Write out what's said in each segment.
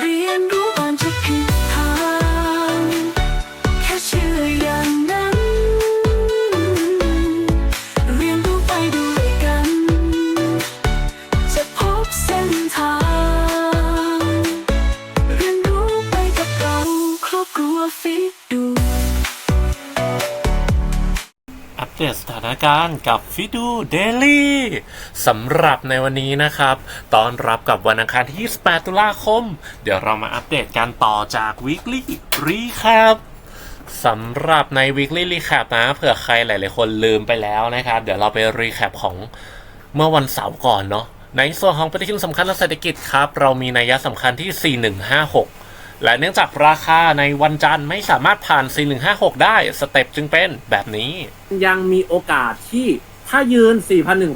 เรียนรู้ก่อนจะผิด สถานการณ์กับฟิดูเดลี่สำหรับในวันนี้นะครับตอนรับกับวันอังคารที่28ตุลาคม เดี๋ยวเรามาอัปเดตกันต่อจาก Weekly Recap สำหรับใน Weekly Recap นะเผื่อใครหลาย ๆ คนลืมไปแล้วนะครับ เดี๋ยวเราไป Recap ของเมื่อวันเสาร์ก่อนเนาะในส่วนของปฏิทินสำคัญทางเศรษฐกิจครับ เรามีนัยสำคัญที่ 4156 และเนื่องจากราคาในวันจันทร์ไม่สามารถผ่าน 4156 ได้สเต็ปจึงเป็นแบบนี้ ยังมีโอกาสที่ถ้ายืน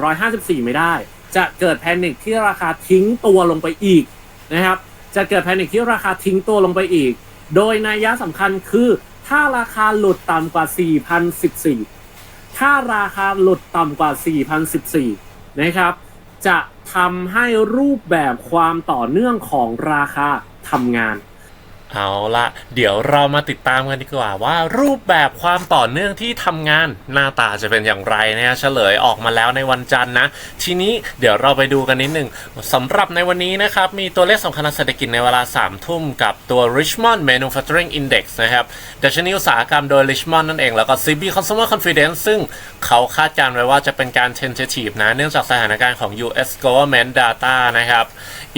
4,154 ไม่ได้ จะเกิดแพนิคที่ราคาทิ้งตัวลงไปอีกนะครับ จะเกิดแพนิคที่ราคาทิ้งตัวลงไปอีก โดยนัยยะสำคัญคือถ้าราคาหลุดต่ำกว่า 4,014 ถ้าราคาหลุดต่ำกว่า 4,014 นะครับ จะทำให้รูปแบบความต่อเนื่องของราคาทำงาน เอาละเดี๋ยวเรามาติดตามกันดีกว่าว่ารูปแบบความต่อเนื่องที่ทำงานหน้าตาจะเป็นอย่างไรนะฮะเฉลยออกมาแล้วในวันจันทร์นะ ทีนี้เดี๋ยวเราไปดูกันนิดหนึ่งสำหรับในวันนี้นะครับ มีตัวเลขสำคัญทางเศรษฐกิจในเวลา 3 ทุ่มกับตัว Richmond Manufacturing Index นะครับดัชนีอุตสาหกรรมโดย Richmond นั่นเอง แล้วก็ CB Consumer Confidence ซึ่งเขาคาดการณ์ไว้ว่าจะเป็นการ tentative นะ เนื่องจากสถานการณ์ของ US government data นะครับ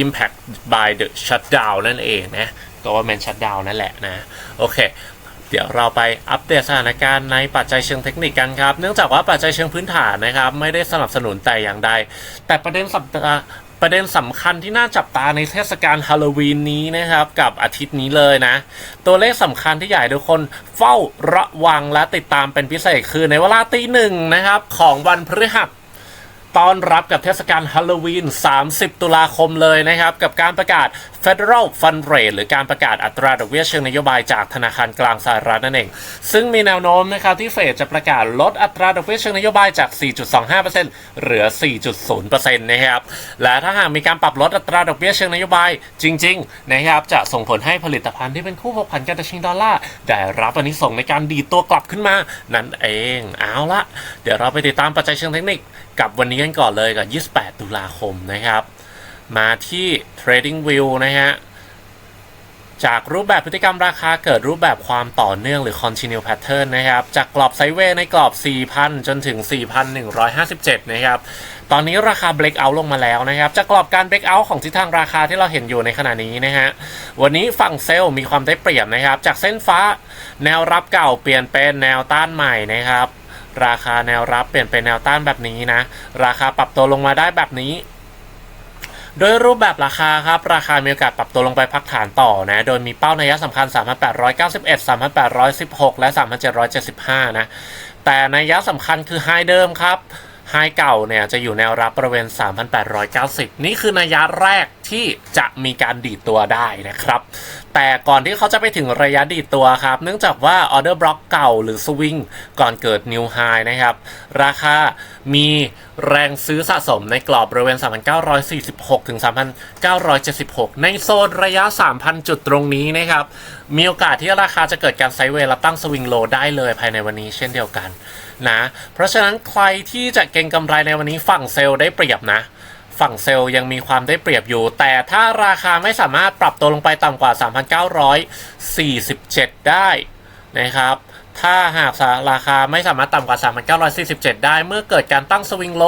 impact by the shutdown นั่นเองนะ government shutdown นั่นแหละนะ โอเค เดี๋ยวเราไปอัปเดตสถานการณ์ในปัจจัยเชิงเทคนิคกันครับ เนื่องจากว่าปัจจัยเชิงพื้นฐานนะครับ ไม่ได้สนับสนุนแต่อย่างใด แต่ประเด็นสัปดาห์ประเด็นสำคัญที่น่าจับตาในเทศกาลฮาโลวีนนี้นะครับ กับอาทิตย์นี้เลยนะ ตัวเลขสำคัญที่อยากให้ทุกคนเฝ้าระวังและติดตามเป็นพิเศษคือในเวลาตีหนึ่งนะครับ ของวันพฤหัส ต้อนรับกับเทศกาลฮาโลวีน 30 ตุลาคมเลยนะครับ กับการประกาศ Federal Fund Rate หรือการประกาศอัตราดอกเบี้ยเชิงนโยบายจากธนาคารกลางสหรัฐนั่นเอง ซึ่งมีแนวโน้มนะครับที่เฟดจะประกาศลดอัตราดอกเบี้ยเชิงนโยบายจาก 4.25%เหลือ 4.0%นะครับ และถ้าหากมีการปรับลดอัตราดอกเบี้ยเชิงนโยบายจริงๆนะครับจะส่งผลให้ผลิตภัณฑ์ที่เป็นคู่ผกพันกับดัชนีดอลลาร์ได้รับอันนี้ส่งในการดีตัวกลับขึ้นมานั่นเอง เอาละเดี๋ยวเราไปติดตามปัจจัยเชิงเทคนิค กับวันนี้กันก่อนเลยกับ 28 ตุลาคมนะครับ มาที่ Trading View นะฮะ จากรูปแบบพฤติกรรมราคาเกิดรูปแบบความต่อเนื่องหรือ continue pattern นะครับ จากกรอบไซเวย์ในกรอบ 4,000 จนถึง 4,157 นะครับ ตอนนี้ราคา break out ลงมาแล้วนะครับ จากกรอบการ break out ของทิศทางราคาที่เราเห็นอยู่ในขณะนี้นะฮะ วันนี้ฝั่งเซลล์มีความได้เปรียบนะครับ จากเส้นฟ้าแนวรับเก่าเปลี่ยนเป็นแนวต้านใหม่นะครับ ราคาแนวรับเปลี่ยนเป็นแนวต้านแบบนี้นะ ราคาปรับตัวลงมาได้แบบนี้โดยรูปแบบราคาครับ ราคามีโอกาสปรับตัวลงไปพักฐานต่อนะ โดยมีเป้าในยะสำคัญ 3,891 3,816 และ 3,775 นะ แต่ในยะสำคัญคือไฮเดิมครับ ไฮเก่าเนี่ยจะอยู่แนวรับบริเวณ 3,890 นี่คือนัยะแรกที่จะมีการดีดตัวได้นะครับ แต่ก่อนที่เขาจะไปถึงระยะดีดตัวครับ เนื่องจากว่าออเดอร์บล็อกเก่าหรือสวิงก่อนเกิดนิวไฮนะครับ ราคามีแรงซื้อสะสมในกรอบบริเวณ 3,946 ถึง 3,976 ในโซนระยะ 3,000 จุดตรงนี้นะครับ มีโอกาสที่ราคาจะเกิดการไซด์เวย์และตั้งสวิงโลได้เลยภายในวันนี้เช่นเดียวกัน นะ เพราะฉะนั้นใครที่จะเก็งกำไรในวันนี้ฝั่งเซลล์ได้เปรียบนะ ฝั่งเซลล์ยังมีความได้เปรียบอยู่ แต่ถ้าราคาไม่สามารถปรับตัวลงไปต่ำกว่า 3,947 ได้นะครับถ้าหากราคาไม่สามารถต่ำกว่า 3,947 ได้ เมื่อเกิดการตั้งสวิงโล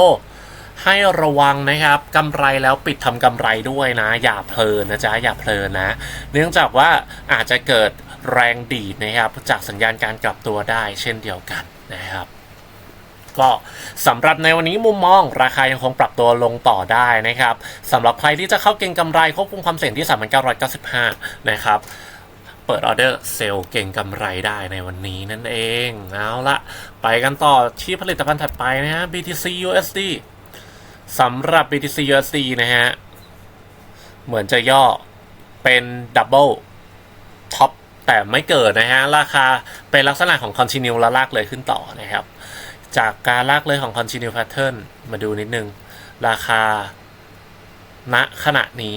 ให้ระวังนะครับกำไรแล้วปิดทำกำไรด้วยนะ อย่าเพลินนะจ๊ะ อย่าเพลินนะ เนื่องจากว่าอาจจะเกิดแรงดีดนะครับ จากสัญญาณการกลับตัวได้เช่นเดียวกันนะครับ ก็สำหรับในวันนี้มุมมองราคายังคงปรับตัวลงต่อได้นะครับสำหรับใครที่จะเข้าเก็งกำไรควบคุมความเสี่ยงที่ 3,995 นะครับเปิดออเดอร์เซลล์เก่งกำไรได้ในวันนี้นั่นเอง เอาละไปกันต่อที่ผลิตภัณฑ์ถัดไปนะฮะ BTC USD สำหรับ BTC USD นะฮะ เหมือนจะย่อเป็นดับเบิลท็อปแต่ไม่เกิดนะฮะ ราคาเป็นลักษณะของ continue และลากเลยขึ้นต่อนะครับ จากการลากเลยของ continue pattern มาดูนิดนึง ราคา ณขณะนี้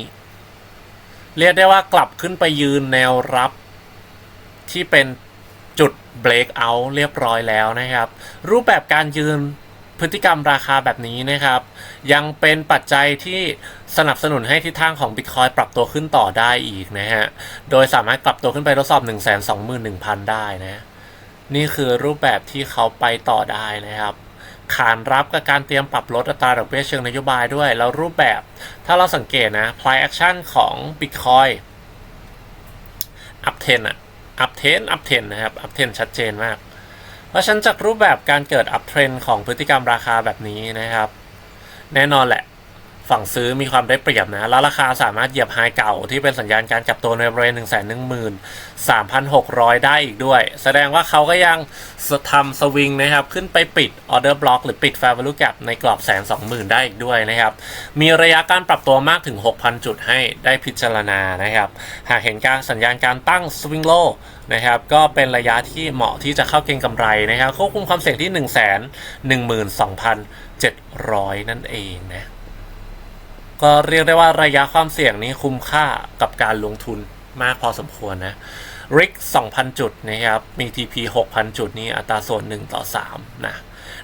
เรียกได้ว่ากลับขึ้นไปยืนแนวรับที่เป็นจุด break out เรียบร้อยแล้วนะครับ รูปแบบการยืนพฤติกรรมราคาแบบนี้นะครับ ยังเป็นปัจจัยที่สนับสนุนให้ทิศทางของ Bitcoin ปรับตัวขึ้นต่อได้อีกนะฮะ โดยสามารถกลับตัวขึ้นไปทดสอบ 1 2 1 0 0 0 ได้นะ นี่คือรูปแบบที่เขาไปต่อได้นะครับขานรับกับการเตรียมปรับลดอัตราดอกเบี้ยเชิงนโยบายด้วย แล้วรูปแบบถ้าเราสังเกตนะ p r i c action ของ Bitcoin up 10อะ up 10 up 10นะครับ up 10ชัดเจนมาก เพราะฉะนั้นจากรูปแบบการเกิด up trend ของพฤติกรรมราคาแบบนี้นะครับ แน่นอนแหละ ฝั่งซื้อมีความได้เปรียบนะ แล้วราคาสามารถเหยียบไฮเก่าที่เป็นสัญญาณการกลับตัวในบริเวณ1 1 3 6 0 0 ได้อีกด้วย แสดงว่าเขาก็ยังทำสวิงนะครับ ขึ้นไปปิดออเดอร์บล็อกหรือปิด fair value gap ในกรอบแสนสองหมื่นได้อีกด้วยนะครับ มีระยะการปรับตัวมากถึง 6,000 จุดให้ได้พิจารณานะครับ หากเห็นการสัญญาณการตั้งสวิงโลนะครับก็เป็นระยะที่เหมาะที่จะเข้าเก็งกำไรนะครับควบคุมความเสี่ยงที่ 1 1 2 700 นั่นเองนะ ก็เรียกได้ว่าระยะความเสี่ยงนี้คุ้มค่ากับการลงทุนมากพอสมควรนะริก2,000 จุดนะครับ มี TP 6,000 จุดนี่อัตราส่วน 1 ต่อ 3 นะ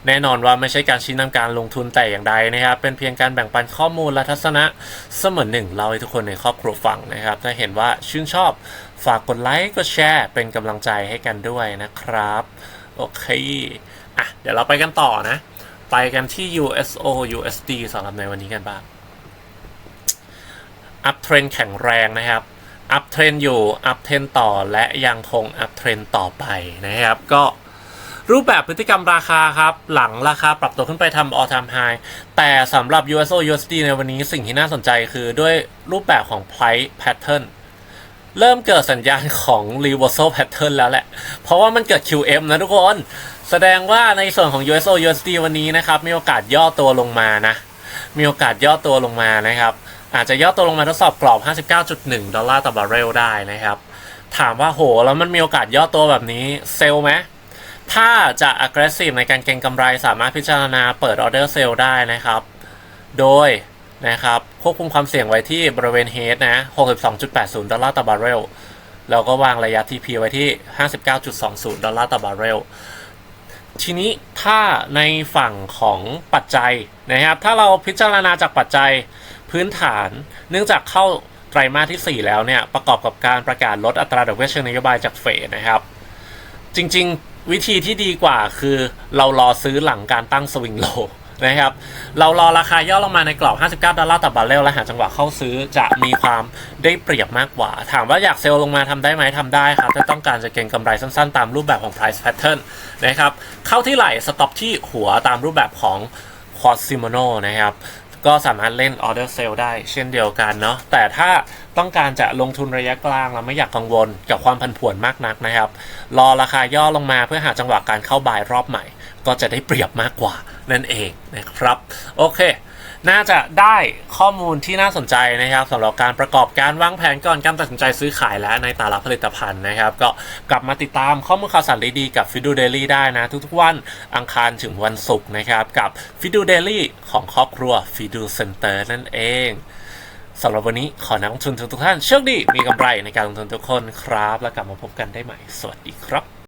แน่นอนว่าไม่ใช่การชี้นำการลงทุนแต่อย่างใดนะครับ เป็นเพียงการแบ่งปันข้อมูลและทัศนะเสมือนหนึ่งเล่าให้ทุกคนในครอบครัวฟังนะครับ ถ้าเห็นว่าชื่นชอบฝากกดไลค์กดแชร์เป็นกำลังใจให้กันด้วยนะครับ โอเค อะ เดี๋ยวเราไปกันต่อนะ ไปกันที่ USO USD สำหรับในวันนี้กันบ้าง รนแข็งแรงนะครับอัพเทรนอยู่อัพเทรนต่อและยังคงอัพเทรนต่อไปนะครับ ก็รูปแบบพฤติกรรมราคาครับ หลังราคาปรับตัวขึ้นไปทำ all time high แต่สำหรับ USO USD ในวันนี้สิ่งที่น่าสนใจคือด้วยรูปแบบของ price pattern เริ่มเกิดสัญญาณของ reversal pattern แล้วแหละ เพราะว่ามันเกิด QM นะทุกคน แสดงว่าในส่วนของ USO USD วันนี้นะครับ มีโอกาสย่อตัวลงมานะ มีโอกาสย่อตัวลงมานะครับ อาจจะย่อตัวลงมาทดสอบกรอบ 59.1 ดอลลาร์ต่อบาร์เรลได้นะครับ ถามว่าโห แล้วมันมีโอกาสย่อตัวแบบนี้เซลไหมถ้าจะ aggressive ในการเก็งกำไรสามารถพิจารณาเปิดออเดอร์เซลได้นะครับ โดยนะครับควบคุมความเสี่ยงไว้ที่บริเวณเฮดนะ 62.80 ดอลลาร์ต่อบาร์เรล แล้วก็วางระยะ TP ไว้ที่ 59.20 ดอลลาร์ต่อบาร์เรล ทีนี้ถ้าในฝั่งของปัจจัยนะครับ ถ้าเราพิจารณาจากปัจจัย พื้นฐาน เนื่องจากเข้าไตรมาสที่ 4 แล้วเนี่ยประกอบกับการประกาศลดอัตราดอกเบี้ยเชิงนโยบายจากเฟดนะครับ จริงๆวิธีที่ดีกว่าคือเรารอซื้อหลังการตั้งสวิงโลนะครับเรารอราคาย่อลงมาในกรอบ 59 ดอลลาร์ต่อบาร์เรลและหาจังหวะเข้าซื้อจะมีความได้เปรียบมากกว่า ถามว่าอยากเซลล์ลงมาทำได้ไหมทำได้ครับ ถ้าต้องการจะเก็งกำไรสั้นๆ ตามรูปแบบของ price pattern นะครับ เข้าที่ไหลสต็อปที่หัวตามรูปแบบของ q u a s i m o n o นะครับ ก็สามารถเล่นออเดอร์เซลได้เช่นเดียวกันเนาะแต่ถ้าต้องการจะลงทุนระยะกลางแล้วไม่อยากกังวลกับความผันผวนมากนักนะครับ รอราคาย่อลงมาเพื่อหาจังหวะการเข้าบายรอบใหม่ ก็จะได้เปรียบมากกว่านั่นเองนะครับ โอเค น่าจะได้ข้อมูลที่น่าสนใจนะครับสำหรับการประกอบการวางแผนก่อนการตัดสินใจซื้อขายและในแต่ละผลิตภัณฑ์นะครับ ก็กลับมาติดตามข้อมูลข่าวสารดีๆกับ f i d u Daily ได้นะ ทุกๆวันอังคารถึงวันศุกร์นะครับ กับ f i d u Daily ของครอบครัว f i d u Center นั่นเองสำหรับวันนี้ขอนักลงทุนทุกท่านโชคดีมีกำไรในการลงทุนทุกคนครับ แล้วกลับมาพบกันได้ใหม่ สวัสดีครับ